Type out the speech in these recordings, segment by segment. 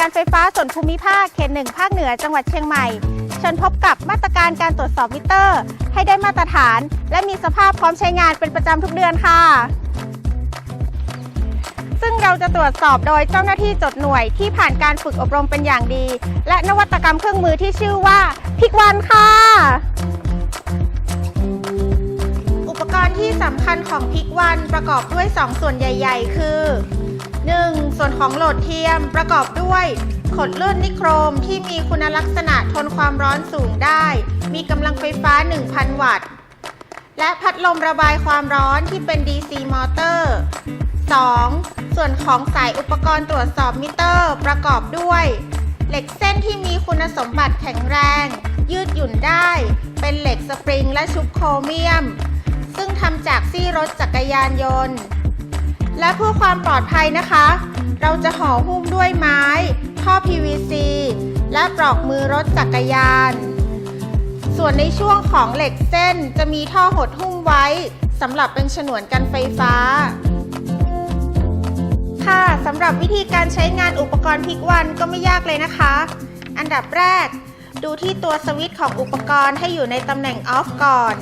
การไฟฟ้าส่วนภูมิภาคเขตหนึ่งภาคเหนือจังหวัดเชียงใหม่เชิญพบกับมาตรการการตรวจสอบมิเตอร์ ให้ได้มาตรฐาน และมีสภาพพร้อมใช้งานเป็นประจำทุกเดือนค่ะ ซึ่งเราจะตรวจสอบโดยเจ้าหน้าที่จดหน่วยที่ผ่านการฝึกอบรมเป็นอย่างดี และนวัตกรรมเครื่องมือที่ชื่อว่าพิกวันค่ะ อุปกรณ์ที่สำคัญของพิกวันประกอบด้วย 2 ส่วนใหญ่ ๆ คือ 1. ส่วนของโหลดเทียมประกอบด้วยขดลื่นนิโครมที่มีคุณลักษณะทนความร้อนสูงได้ มีกำลังไฟฟ้า 1,000 วัตต์ และพัดลมระบายความร้อนที่เป็น DC มอเตอร์ 2. ส่วนของสายอุปกรณ์ตรวจสอบมิเตอร์ ประกอบด้วย เหล็กเส้นที่มีคุณสมบัติแข็งแรง ยืดหยุ่นได้ เป็นเหล็กสปริงและชุบโครเมียม ซึ่งทำจากซี่รถจักรยานยนต์ และเพื่อความปลอดภัยนะคะ เราจะห่อหุ้มด้วยไม้ ท่อ PVC และปลอกมือรถจักรยาน ส่วนในช่วงของเหล็กเส้นจะมีท่อหดหุ้มไว้สำหรับเป็นฉนวนกันไฟฟ้า ค่ะสำหรับวิธีการใช้งานอุปกรณ์พิกวันก็ไม่ยากเลยนะคะ อันดับแรก ดูที่ตัวสวิตช์ของอุปกรณ์ให้อยู่ในตำแหน่งออฟก่อน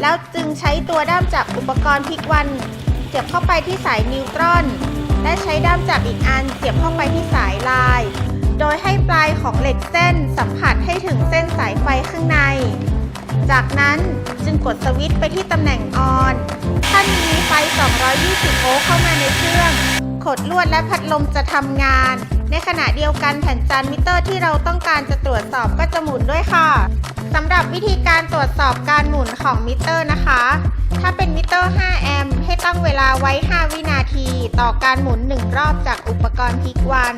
แล้วจึงใช้ตัวด้ามจับอุปกรณ์พิกวัน สียบเข้าไปที่สายนิวตรอน และใช้ด้ามจับอีกอันเสียบเข้าไปที่สายลาย โดยให้ปลายของเหล็กเส้นสัมผัสให้ถึงเส้นสายไฟข้างใน จากนั้นจึงกดสวิตช์ไปที่ตำแหน่งออน ถ้ามีไฟ 220 โวลต์เข้ามาในเครื่อง ขดลวดและพัดลมจะทำงาน ในขณะเดียวกันแผ่นจานมิเตอร์ที่เราต้องการจะตรวจสอบก็จะหมุนด้วยค่ะ สำหรับวิธีการตรวจสอบการหมุนของมิเตอร์นะคะ ถ้าเป็นมิเตอร์ 5 แอมป์ให้ตั้งเวลาไว้ 5 วินาที ต่อการหมุน 1 รอบจากอุปกรณ์พิกวัน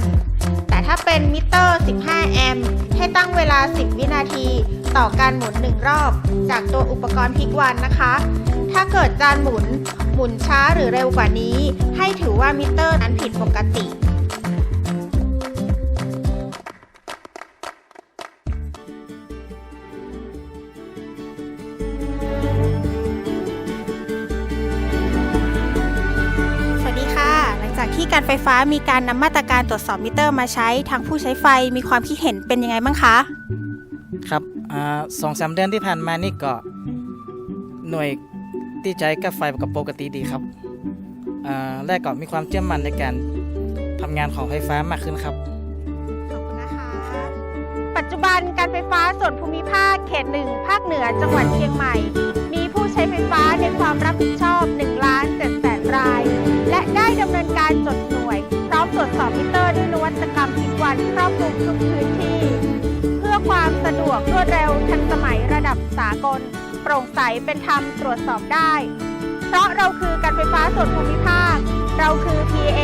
แต่ถ้าเป็นมิเตอร์ 15 แอมป์ให้ตั้งเวลา 10 วินาที ต่อการหมุน 1 รอบ จากตัวอุปกรณ์พิกวันนะคะ ถ้าเกิดจานหมุนหมุนช้าหรือเร็วกว่านี้ ให้ถือว่ามิเตอร์นั้นผิดปกติ กที่การไฟฟ้ามีการนำมาตรการตรวจสอบมิเตอร์มาใช้ทางผู้ใช้ไฟมีความคิดเห็นเป็นยังไงบ้างคะ ครับอ่าสองสามเดือนที่ผ่านมานี่ก็หน่วยที่ใจกับไฟกับปกติดีครับอ่าแรกก็มีความเชื่อมั่นในการทำงานของไฟฟ้ามากขึ้นครับ ขอบคุณนะคะ ปัจจุบันการไฟฟ้าส่วนภูมิภาคเขตหนึ่งภาคเหนือจังหวัดเชียงใหม่ มิเตอร์ด้วยนวัตกรรมพิกวันครอบคลุมทุกพื้นที่ เพื่อความสะดวกรวดเร็วทันสมัยระดับสากล โปร่งใสเป็นธรรมตรวจสอบได้ เพราะเราคือการไฟฟ้าส่วนภูมิภาค เราคือ PA